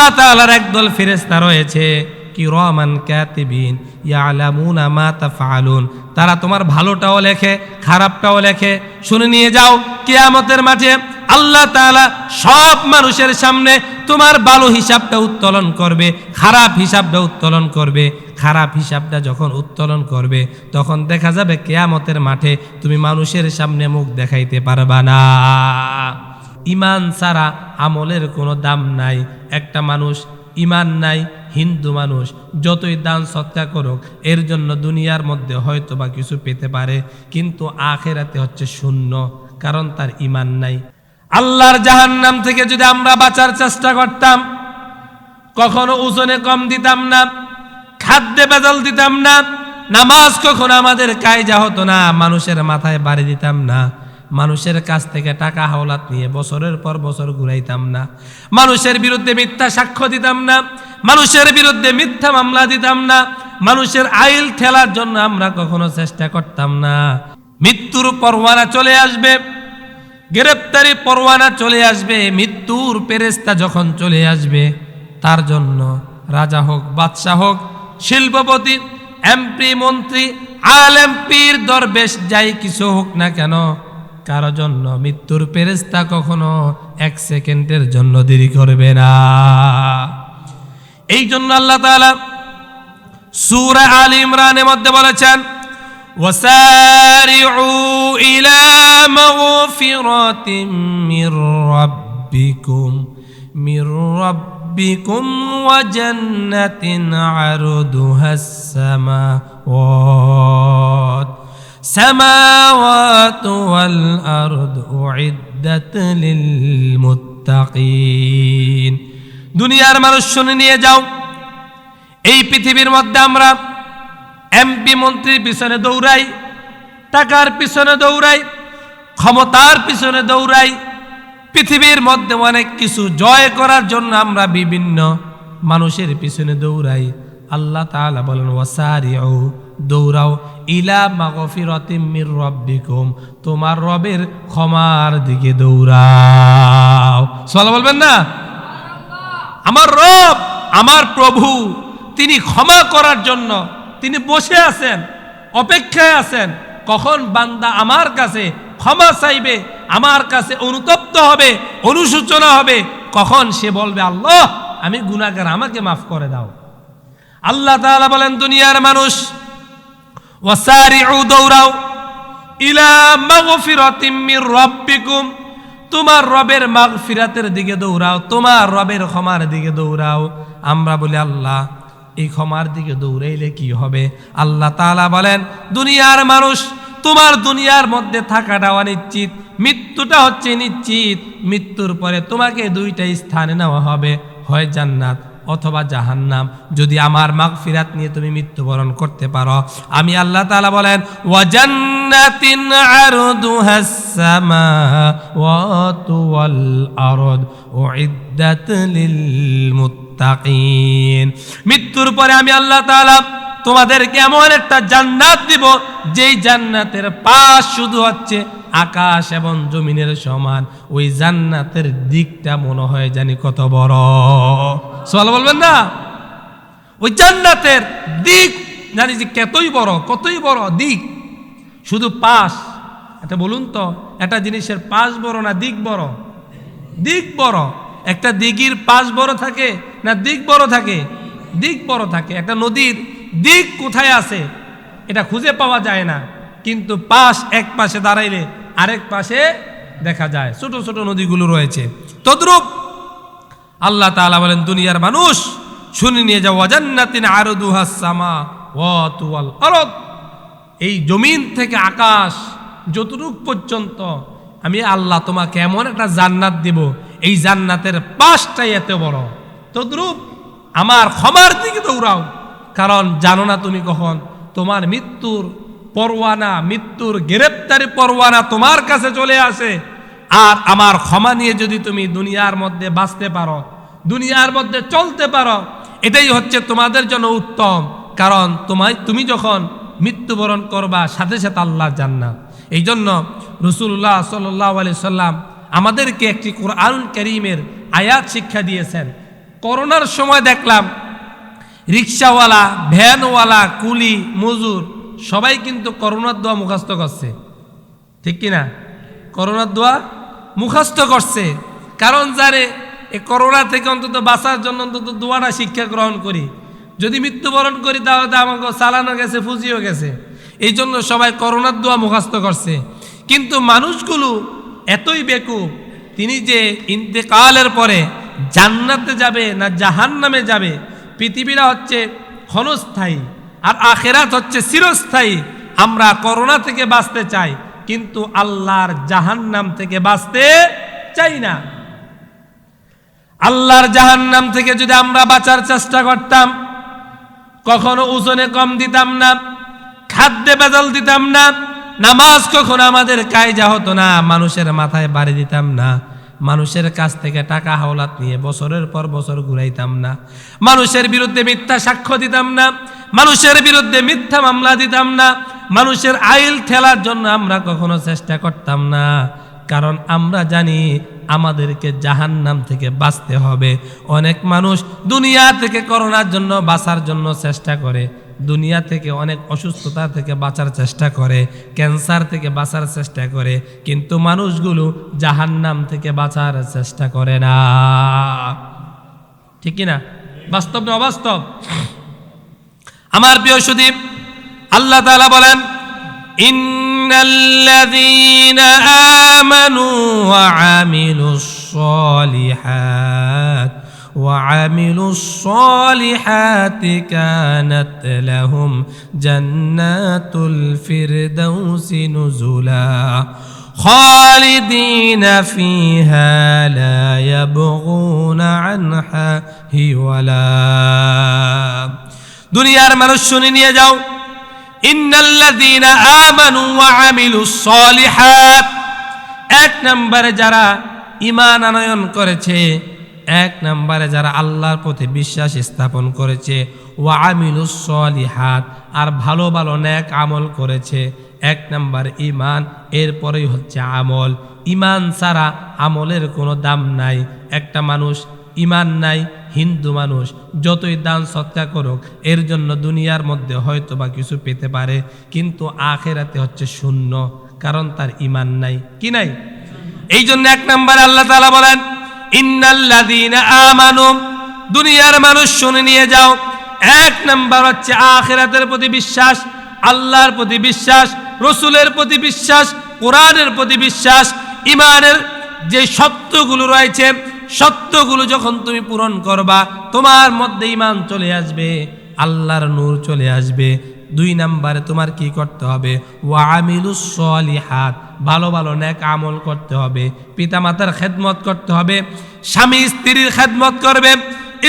আল্লাহ তাআলার একদল ফেরেশতা রয়েছে কি রহমান কাতিবিন, ইয়ালামুনা মা তাফআলুন। তারা তোমার ভালোটাও লেখে, খারাপটাও লেখে। শুনে নিয়ে যাও, কিয়ামতের মাঠে আল্লাহ তাআলা সব মানুষের সামনে তোমার ভালো হিসাবটা উত্তোলন করবে, খারাপ হিসাবটা উত্তোলন করবে। খারাপ হিসাবটা যখন উত্তোলন করবে, তখন দেখা যাবে কেয়ামতের মাঠে তুমি মানুষের সামনে মুখ দেখাইতে পারবা না। ইমান ছাড়া আমলের কোনো দাম নাই। একটা মানুষ ইমান নাই, হিন্দু মানুষ, যতই দান সৎকার করুক, এর জন্য দুনিয়ার মধ্যে হয়তো বা কিছু পেতে পারে, কিন্তু আখেরাতে হচ্ছে শূন্য, কারণ তার ইমান নাই। আল্লাহর জাহান্নাম থেকে যদি আমরা বাঁচার চেষ্টা করতাম, কখনো ওজনে কম দিতাম না, খাদ্যে বেজাল দিতাম না, নামাজ কখনো আমাদের কায়জা হতো না, মানুষের মাথায় বাড়ি দিতাম না। মানুষের কাছ থেকে টাকা হাওলাত নিয়ে বছরের পর বছর ঘুরাইতাম না। মানুষের বিরুদ্ধে মিথ্যা সাক্ষ্য দিতাম না। মানুষের বিরুদ্ধে মিথ্যা মামলা দিতাম না। মানুষের আইল ঠেলার জন্য আমরা কখনো চেষ্টা করতাম না। মৃত্যুর পরওয়ানা চলে আসবে। গ্রেপ্তারি পরোয়ানা চলে আসবে। মৃত্যুর পেরেস্তা যখন চলে আসবে, তার জন্য রাজা হোক, বাদশাহ হোক, শিল্পপতি, এমপি, মন্ত্রী আলেম পীর দরবেশ যাই কিছু হোক না কেন কারো জন্য মৃত্যুর পেরেস্তা কখনো এক সেকেন্ডের জন্য দেরি করবে না এই জন্য আল্লাহ তাআলা সূরা আল ইমরানের মধ্যে বলেছেন وسارعوا إلى مغفرة من ربكم من ربكم وجنة عرضها السماوات سماوات والأرض أعدت للمتقين দুনিয়ার মানুষ শুনে নিয়ে যাও এই পৃথিবীর মধ্যে আমরা এমপি মন্ত্রীর পিছনে দৌড়াই টাকার পিছনে দৌড়াই ক্ষমতার পিছনে দৌড়াই পৃথিবীর মধ্যে অনেক কিছু জয় করার জন্য আমরা বিভিন্ন মানুষের পিছনে দৌড়াই আল্লাহ তাআলা বলেন ওয়াসারিউ দৌড়াও। ইলা মাগফিরাতিম মির রাব্বিকুম, তোমার রবের ক্ষমার দিকে দৌড়াও। সাল্লাহ বলবেন না? আমার রব, আমার প্রভু, তিনি ক্ষমা করার জন্য তিনি বসে আছেন, অপেক্ষায় আছেন। কখন বান্দা আমার কাছে ক্ষমা চাইবে, আমার কাছে অনুতপ্ত হবে অনুসূচনা হবে, কখন সে বলবে, আল্লাহ, আমি গুনাগার আমাকে মাফ করে দাও। আল্লাহ তাআলা বলেন, দুনিয়ার মানুষ ওয়াসারিউ দৌড়াও ইলা মাগফিরাতিম মির রাব্বিকুম, তোমার রবের মাগফিরাতের দিকে দৌড়াও, তোমার রবের ক্ষমার দিকে দৌড়াও। আমরা বলি, আল্লাহ, এই ক্ষমার দিকে দৌড়াইলে কি হবে? আল্লাহ তাআলা বলেন, দুনিয়ার মানুষ, তোমার দুনিয়ার মধ্যে থাকাটা অনিশ্চিত, মৃত্যুটা হচ্ছে নিশ্চিত, মৃত্যুর পরে তোমাকে দুইটা স্থানে নেওয়া হবে, হয় জান্নাত। অথবা জাহান্নাম। যদি আমার মাগফিরাত নিয়ে তুমি মৃত্যুবরণ করতে পারো। আমি আল্লাহ তাআলা বলেন, ওয়াজান্নাতিন আরদুহাস সামাওয়াতু ওয়াল আরদ উইদ্দাত লিল মুত্তাকিন। মৃত্যুর পরে আমি আল্লাহ তাআলা তোমাদেরকে এমন একটা জান্নাত দিব, যেই জান্নাতের পাশ শুধু হচ্ছে আকাশ এবং জমিনের সমান। ওই জান্নাতের দিকটা মনে হয় জানি কত বড়। সোয়াল বলবেন না? ওই জান্নাতের দিক জানি যে কতই বড় কতই বড় দিক। শুধু পাশ। এটা বলুন তো, একটা জিনিসের পাশ বড় না দিক বড়? দিক বড়। একটা দিঘির পাশ বড় থাকে না দিক বড় থাকে? দিক বড় থাকে। একটা নদীর দিক কোথায় আছে? এটা খুঁজে পাওয়া যায় না। কিন্তু পাশ এক পাশে দাঁড়াইলে আরেক পাশে দেখা যায়। ছোট ছোট নদীগুলো রয়েছে। তদ্রূপ আল্লাহ তাআলা বলেন, দুনিয়ার মানুষ শুনে নিয়ে যাও অজান্নাতিন আরদুহাস সামা ওয়াতুয়াল আরদ। এই জমিন থেকে আকাশ যতটুক পর্যন্ত আমি আল্লাহ তোমাকে এমন একটা জান্নাত দিব, এই জান্নাতের পাশটাই এত বড়। তদ্রূপ আমার ক্ষমার দিকে দৌড়াও। কারণ জানো না তুমি কখন? তোমার মৃত্যুর পরোয়ানা, মৃত্যুর গ্রেপ্তারি পরোয়ানা তোমার কাছে চলে আসে। আর আমার ক্ষমা নিয়ে যদি তুমি দুনিয়ার মধ্যে বাঁচতে পারো, দুনিয়ার মধ্যে চলতে পারো, এটাই হচ্ছে তোমাদের জন্য উত্তম। কারণ তোমায়, তুমি যখন মৃত্যুবরণ করবা, সাথে সাথে আল্লাহ জান্নাত। এই জন্য রসুল্লাহ সাল্লাহ আলি সাল্লাম আমাদেরকে একটি কোরআন করিমের আয়াত শিক্ষা দিয়েছেন। করোনার সময় দেখলাম রিক্সাওয়ালা, ভ্যানওয়ালা, কুলি, মজুর, সবাই কিন্তু করোনার দোয়া মুখস্থ করছে। ঠিক কিনা করোনার দোয়া মুখস্থ করছে। কারণ যারে এ করোনা থেকে অন্তত বাঁচার জন্য অন্তত দোয়াটা শিক্ষা গ্রহণ করি। যদি মৃত্যুবরণ করি, তাহলে তো আমাকে চালানো গেছে, ফুজিও গেছে। এই জন্য সবাই করোনার দোয়া মুখস্থ করছে। কিন্তু মানুষগুলো এতই বেকুব, তিনি যে ইন্তেকালের পরে জান্নাতে যাবে না জাহান্নামে যাবে পৃথিবীরা হচ্ছে ক্ষণস্থায়ী আর আখেরাত হচ্ছে চিরস্থায়ী। আমরা করোনা থেকে বাঁচতে চাই, কিন্তু আল্লাহর জাহান্নাম থেকে বাঁচতে চাই না। আল্লাহর জাহান্নাম থেকে যদি আমরা বাঁচার চেষ্টা করতাম, কখনো ওজনে কম দিতাম না, খাদ্যে বেজাল দিতাম না, নামাজ কখনো আমাদের কায়জা হতো না, মানুষের মাথায় বাড়ি দিতাম না। মানুষের কাছ থেকে টাকা হাওলাত নিয়ে বছরের পর বছর ঘুরাইতাম না। মানুষের বিরুদ্ধে মিথ্যা সাক্ষ্য দিতাম না। মানুষের বিরুদ্ধে মিথ্যা মামলা দিতাম না। মানুষের আইল ঠেলার জন্য আমরা কখনো চেষ্টা করতাম না। কারণ আমরা জানি আমাদেরকে জাহান্নাম থেকে বাঁচতে হবে। অনেক মানুষ দুনিয়া থেকে করোনার জন্য বাঁচার জন্য চেষ্টা করে। দুনিয়া থেকে অনেক অসুস্থতা থেকে বাঁচার চেষ্টা করে, ক্যান্সার থেকে বাঁচার চেষ্টা করে, কিন্তু মানুষগুলো জাহান্নাম থেকে বাঁচার চেষ্টা করে না। ঠিক না বাস্তব না অবাস্তব? আমার প্রিয় সুদীপ, আল্লাহ তালা বলেন, ইন্নাল্লাযীনা আমানু ওয়া আমিলুস وعملوا الصالحات كانت لهم جنات الفردوس نزلا خالدين فيها لا يبغون عنها ولا দুনিয়ার মানুষ শুনে নিয়ে যাও ইন্নাল্লাযীনা আমানু ওয়া আমিলুস সলিহাত এক নম্বরে যারা ঈমান আনয়ন করেছে এক নম্বরে যারা আল্লাহর প্রতি বিশ্বাস স্থাপন করেছে, ওয়া সলিহাত, আর ভালো ভালো ন্যাক আমল করেছে, এক নম্বর ঈমান, এরপরেই হচ্ছে আমল। ইমান ছাড়া আমলের কোনো দাম নাই। একটা মানুষ ইমান নাই, হিন্দু মানুষ, যতই দান সৎকার করুক, এর জন্য দুনিয়ার মধ্যে হয়তো বা কিছু পেতে পারে, কিন্তু আখেরাতে হচ্ছে শূন্য, কারণ তার ইমান নাই। কি নাই? এই জন্য এক নম্বর আল্লাহ তালা বলেন দুনিয়ার মানুষ শুনে নিয়ে যাও। এক নম্বর হচ্ছে আখেরাতের প্রতি বিশ্বাস, আল্লাহর প্রতি বিশ্বাস, রসুলের প্রতি বিশ্বাস, কোরআনের প্রতি বিশ্বাস ইমানের যে সত্যগুলো রয়েছে, সত্যগুলো যখন তুমি পূরণ করবা, তোমার মধ্যে ইমান চলে আসবে, আল্লাহর নূর চলে আসবে। দুই নাম্বারে তোমার কি করতে হবে? ওয়া ওয়ামিলুস সলিহাত ভালো ভালো নেক আমল করতে হবে, পিতামাতার খেদমত করতে হবে, স্বামী স্ত্রীর খেদমত করবে,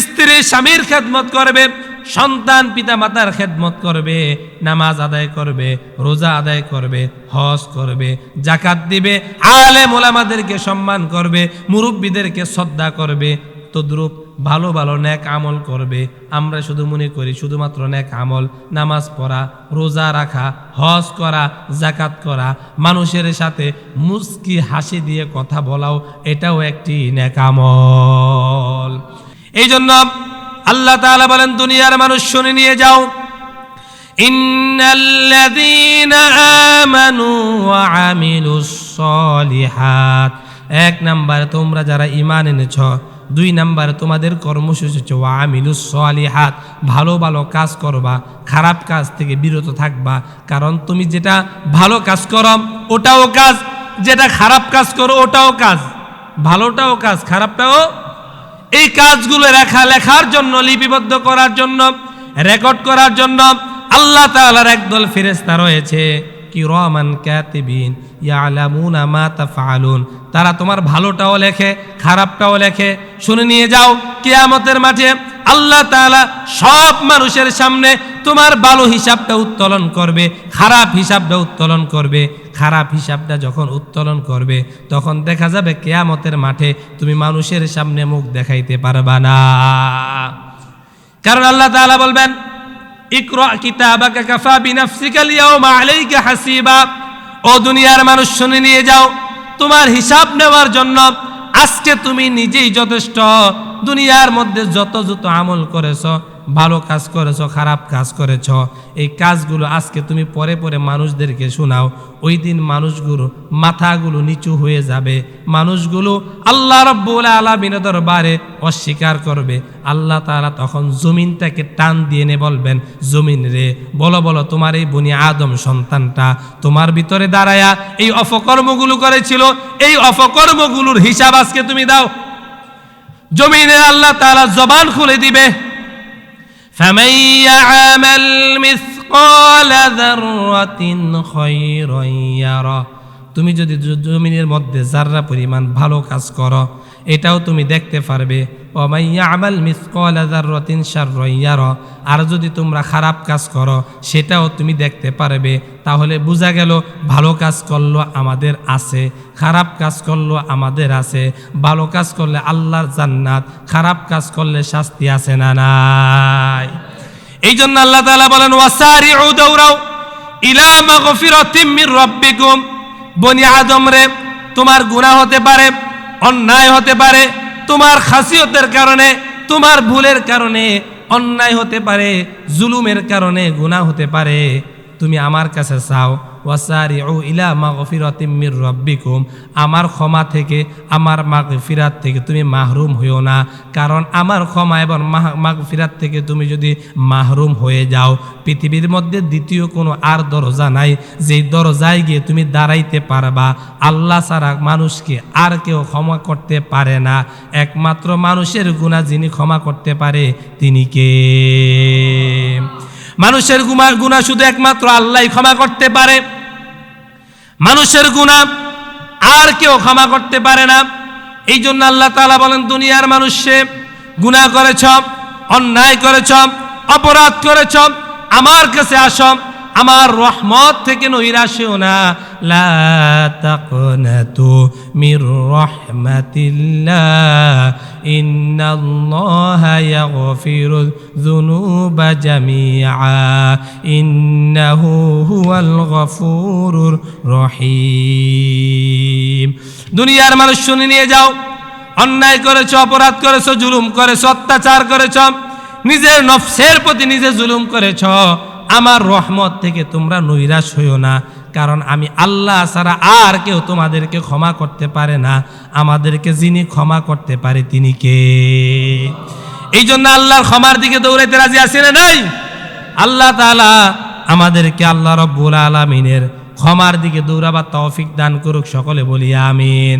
স্ত্রী স্বামীর খেদমত করবে, সন্তান পিতা মাতার খেদমত করবে, নামাজ আদায় করবে, রোজা আদায় করবে, হজ করবে, জাকাত দিবে আলে মোলামাদেরকে সম্মান করবে, মুরব্বীদেরকে শ্রদ্ধা করবে, তদ্রূপ ভালো ভালো ন্যাক আমল করবে। আমরা শুধু মনে করি শুধুমাত্র ন্যাক আমল, নামাজ পড়া, রোজা রাখা, হজ করা জাকাত করা, মানুষের সাথে মুস্কি হাসি দিয়ে কথা বলাও, এটাও একটি ন্যাক আমল। এই জন্য আল্লাহ তাআলা বলেন, দুনিয়ার মানুষ শুনে নিয়ে যাও। এক নাম্বার, তোমরা যারা ইমান এনেছ দুই নাম্বার, তোমাদের কর্মসূচি হচ্ছে আমিলুস সলিহাত, ভালো ভালো কাজ করবা, খারাপ কাজ থেকে বিরত থাকবা। কারণ তুমি যেটা ভালো কাজ করো, ওটাও কাজ। যেটা খারাপ কাজ করো, ওটাও কাজ। ভালোটাও কাজ, খারাপটাও এই কাজগুলো লেখা লেখার জন্য, লিপিবদ্ধ করার জন্য রেকর্ড করার জন্য আল্লাহ তাআলার একদল ফেরেশতা রয়েছে। কি রহমান কাতিবিন ইয়ালামুনা তারা তোমার ভালোটাও লেখে, খারাপটাও লেখে। শুনে নিয়ে যাও, কিয়ামতের মাঠে আল্লাহ সব মানুষের সামনে তোমার ভালো হিসাবটা উত্তোলন করবে, খারাপ হিসাবটা উত্তোলন করবে। খারাপ হিসাবটা যখন উত্তোলন করবে, তখন দেখা যাবে কেয়ামতের মাঠে তুমি মানুষের সামনে মুখ দেখাইতে পারবা না। কারণ আল্লাহ তাআলা বলবেন ইকরা কিতাবাকা কাফা বিনাফসিকা আল-ইয়াওমা আলাইকা হাসিবা। ও দুনিয়ার মানুষ শুনে নিয়ে যাও, তোমার হিসাব নেওয়ার জন্য আজকে তুমি নিজেই যথেষ্ট, দুনিয়ার মধ্যে যত যত আমল করেছ ভালো কাজ করেছ, খারাপ কাজ করেছ, এই কাজগুলো আজকে তুমি পরে পরে মানুষদেরকে শোনাও। ওই দিন মানুষগুলো, মাথাগুলো নিচু হয়ে যাবে। মানুষগুলো আল্লাহ রব্বুল আলমিনের দরবারে অস্বীকার করবে। আল্লাহ তাআলা তখন জমিনটাকে টান দিয়ে নে বলবেন, জমিন রে, বলো বলো, তোমার এই বনি আদম সন্তানটা তোমার ভিতরে দাঁড়ায়া এই অপকর্মগুলো করেছিল, এই অপকর্মগুলোর হিসাব আজকে তুমি দাও। জমিনে আল্লাহ তাআলা জবান খুলে দিবে। فمن يعمل مثقال ذرة خيرا يره তুমি যদি জ- জমিনের মধ্যে যার্রা পরিমাণ ভালো কাজ করো এটাও তুমি দেখতে পারবে অমাইয়া আমাল জাররাতিন শাররাইয়ার আর যদি তোমরা খারাপ কাজ করো, সেটাও তুমি দেখতে পারবে। তাহলে বোঝা গেল, ভালো কাজ করল আমাদের আছে, খারাপ কাজ করল আমাদের আছে। ভালো কাজ করলে আল্লাহর জান্নাত, খারাপ কাজ করলে শাস্তি আছে না নাই? এই জন্য আল্লাহ তাআলা বলেন, ওয়াসারিউ দৌড়াও ইলা মাগফিরাতিম মির রাব্বিকুম। বনি আদম রে, তোমার গুনাহ হতে পারে, অন্যায় হতে পারে তোমার খাসিয়তের কারণে, তোমার ভুলের কারণে, অন্যায় হতে পারে, জুলুমের কারণে গুণা হতে পারে। তুমি আমার কাছে চাও ওয়াসারিউ ইলা মাগফিরাতিম মির রাব্বিকুম। আমার ক্ষমা থেকে, আমার মাগফিরাত থেকে তুমি মাহরুম হইও না। কারণ আমার ক্ষমা এবং মাগফিরাত থেকে তুমি যদি মাহরুম হয়ে যাও, পৃথিবীর মধ্যে দ্বিতীয় কোনো আর দরজা নাই। যেই দরজায় গিয়ে তুমি দাঁড়াইতে পারবা, আল্লাহ ছাড়া মানুষকে আর কেউ ক্ষমা করতে পারে না। একমাত্র মানুষের গুণা যিনি ক্ষমা করতে পারে, তিনি কে? মানুষের গুমা গুণা শুধু একমাত্র আল্লাহ ক্ষমা করতে পারে। মানুষের গুণা আর কেউ ক্ষমা করতে পারে না। এই জন্য আল্লাহ তালা বলেন, দুনিয়ার মানুষে গুণা করেছ, অন্যায় করেছ, অপরাধ করেছ, আমার কাছে আসো। আমার রহমত থেকে নৈরাশেও না। লা দুনিয়ার মানুষ শুনে নিয়ে যাও। অন্যায় করেছ, অপরাধ করেছ, জুলুম করেছ, অত্যাচার করেছ, নিজের নফসের প্রতি নিজে জুলুম করেছ। আমার রহমত থেকে তোমরা নৈরাশ হইও না, কারণ আমি আল্লাহ ছাড়া আর কেউ তোমাদেরকে ক্ষমা করতে পারে না। আমাদেরকে যিনি ক্ষমা করতে পারে তিনি কে? এই জন্য আল্লাহর ক্ষমার দিকে দৌড়াইতে রাজি আছে না নাই? আল্লাহ তাআলা আমাদেরকে আল্লাহ রব্বুল আলমিনের ক্ষমার দিকে দৌড়াবার তৌফিক দান করুক, সকলে বলি আমিন।